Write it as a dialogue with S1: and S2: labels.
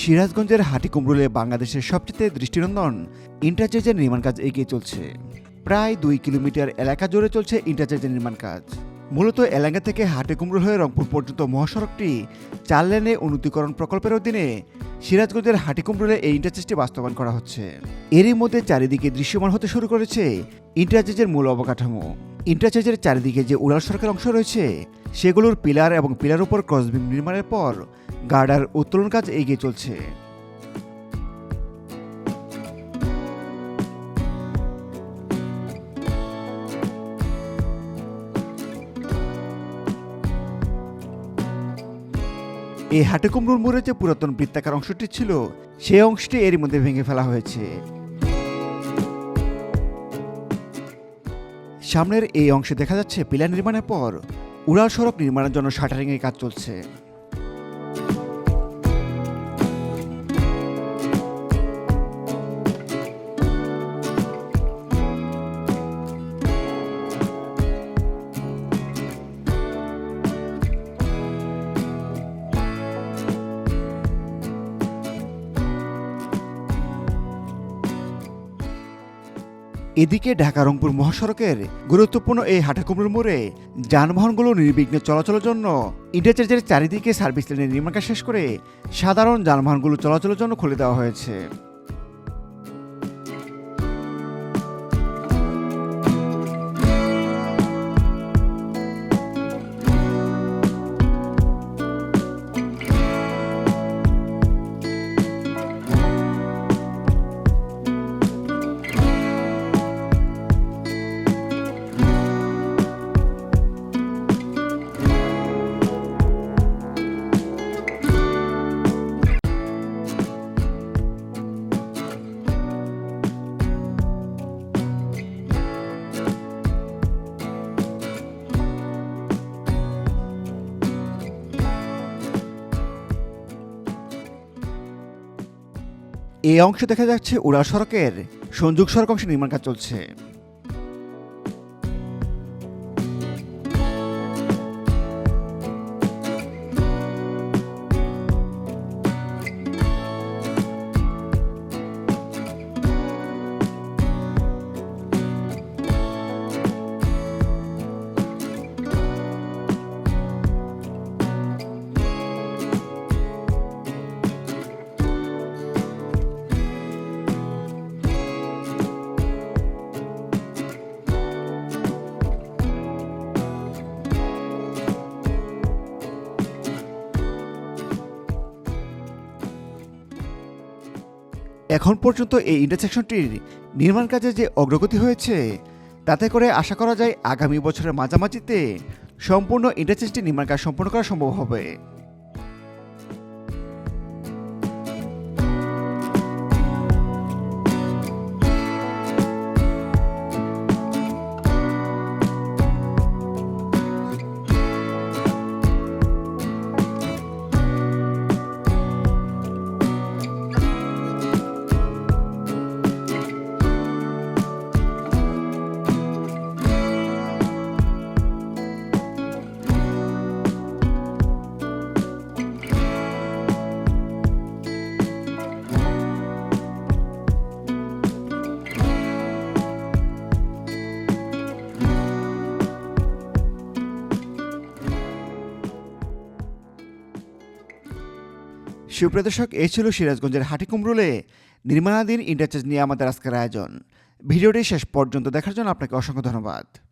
S1: সিরাজগঞ্জের হাটিকুমরুলে বাংলাদেশের সবচেয়ে দৃষ্টিনন্দন ইন্টারচেঞ্জের নির্মাণ কাজ এগিয়ে চলছে। প্রায় দুই কিলোমিটার এলাকা জুড়ে চলছে ইন্টারচেঞ্জের নির্মাণ কাজ। মূলত এলাকা থেকে হাটিকুমরুল হয়ে রংপুর পর্যন্ত মহাসড়কটি চার লেনে উন্নতিকরণ প্রকল্পের অধীনে সিরাজগঞ্জের হাটিকুমরুলে এই ইন্টারচেঞ্জটি বাস্তবায়ন করা হচ্ছে। এরই মধ্যে চারিদিকে দৃশ্যমান হতে শুরু করেছে ইন্টারচেঞ্জের মূল অবকাঠামো। ইন্টারচেঞ্জের চারিদিকে যে উড়াল সড়কের অংশ রয়েছে, সেগুলোর পিলার এবং পিলার উপর ক্রসবিম নির্মাণের পর গার্ডার উত্তোলন কাজ এগিয়ে চলছে। এই হাটেকুমরুর মোড়ে যে পুরাতন বৃত্তাকার অংশটি ছিল, সেই অংশটি এরই মধ্যে ভেঙে ফেলা হয়েছে। সামনের এই অংশে দেখা যাচ্ছে পিলার নির্মাণের পর উড়াল সড়ক নির্মাণের জন্য শাটারিংয়ের কাজ চলছে। এদিকে ঢাকা রংপুর মহাসড়কের গুরুত্বপূর্ণ এই হাটাকুমড়ুর মোড়ে যানবাহনগুলো নির্বিঘ্নে চলাচলের জন্য ইন্টারচেঞ্জের চারিদিকে সার্ভিস লেনের নির্মাণ কাজ শেষ করে সাধারণ যানবাহনগুলো চলাচলের জন্য খুলে দেওয়া হয়েছে। এই অংশে দেখা যাচ্ছে উড়া সড়কের সংযোগ সড়ক অংশে নির্মাণ কাজ চলছে। এখন পর্যন্ত এই ইন্টারসেকশনটির নির্মাণ কাজে যে অগ্রগতি হয়েছে, তাতে করে আশা করা যায় আগামী বছরের মাঝামাঝিতে সম্পূর্ণ ইন্টারচেঞ্জটি নির্মাণ কাজ সম্পন্ন করা সম্ভব হবে। সুপ্রদর্শক এই ছিল সিরাজগঞ্জের হাটিকুমরুলে নির্মাণাধীন ইন্টারচেঞ্জ নিয়ে আমাদের আজকের আয়োজন। ভিডিওটি শেষ পর্যন্ত দেখার জন্য আপনাকে অসংখ্য ধন্যবাদ।